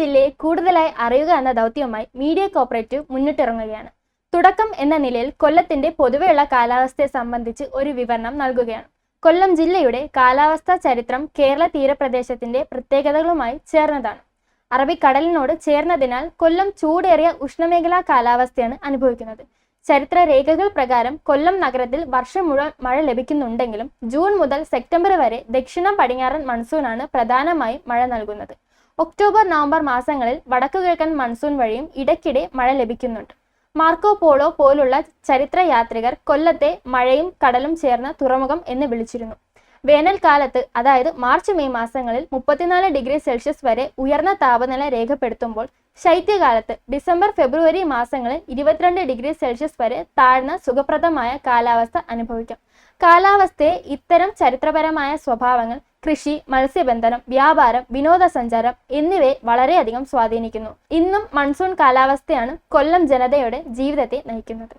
ജില്ലയെ കൂടുതലായി അറിയുക എന്ന ദൗത്യവുമായി മീഡിയ കോപ്പറേറ്റീവ് മുന്നിട്ടിറങ്ങുകയാണ്. തുടക്കം എന്ന നിലയിൽ കൊല്ലത്തിന്റെ പൊതുവെയുള്ള കാലാവസ്ഥയെ സംബന്ധിച്ച് ഒരു വിവരണം നൽകുകയാണ്. കൊല്ലം ജില്ലയുടെ കാലാവസ്ഥാ ചരിത്രം കേരള തീരപ്രദേശത്തിന്റെ പ്രത്യേകതകളുമായി ചേർന്നതാണ്. അറബിക്കടലിനോട് ചേർന്നതിനാൽ കൊല്ലം ചൂടേറിയ ഉഷ്ണമേഖലാ കാലാവസ്ഥയാണ് അനുഭവിക്കുന്നത്. ചരിത്ര രേഖകൾ പ്രകാരം കൊല്ലം നഗരത്തിൽ വർഷം മുഴുവൻ മഴ ലഭിക്കുന്നുണ്ടെങ്കിലും ജൂൺ മുതൽ സെപ്റ്റംബർ വരെ ദക്ഷിണ പടിഞ്ഞാറൻ മൺസൂണാണ് പ്രധാനമായും മഴ നൽകുന്നത്. ഒക്ടോബർ നവംബർ മാസങ്ങളിൽ വടക്കു കിഴക്കൻ മൺസൂൺ വഴിയും ഇടയ്ക്കിടെ മഴ ലഭിക്കുന്നുണ്ട്. മാർക്കോ പോളോ പോലുള്ള ചരിത്ര യാത്രികർ കൊല്ലത്തെ മഴയും കടലും ചേർന്ന തുറമുഖം എന്ന് വിളിച്ചിരുന്നു. വേനൽക്കാലത്ത് അതായത് മാർച്ച് മെയ് മാസങ്ങളിൽ മുപ്പത്തിനാല് ഡിഗ്രി സെൽഷ്യസ് വരെ ഉയർന്ന താപനില രേഖപ്പെടുത്തുമ്പോൾ ശൈത്യകാലത്ത് ഡിസംബർ ഫെബ്രുവരി മാസങ്ങളിൽ ഇരുപത്തിരണ്ട് ഡിഗ്രി സെൽഷ്യസ് വരെ താഴ്ന്ന സുഖപ്രദമായ കാലാവസ്ഥ അനുഭവിക്കാം. കാലാവസ്ഥയെ ഇത്തരം ചരിത്രപരമായ സ്വഭാവങ്ങൾ കൃഷി മത്സ്യബന്ധനം വ്യാപാരം വിനോദസഞ്ചാരം എന്നിവയെ വളരെയധികം സ്വാധീനിക്കുന്നു. ഇന്നും മൺസൂൺ കാലാവസ്ഥയാണ് കൊല്ലം ജനതയുടെ ജീവിതത്തെ നയിക്കുന്നത്.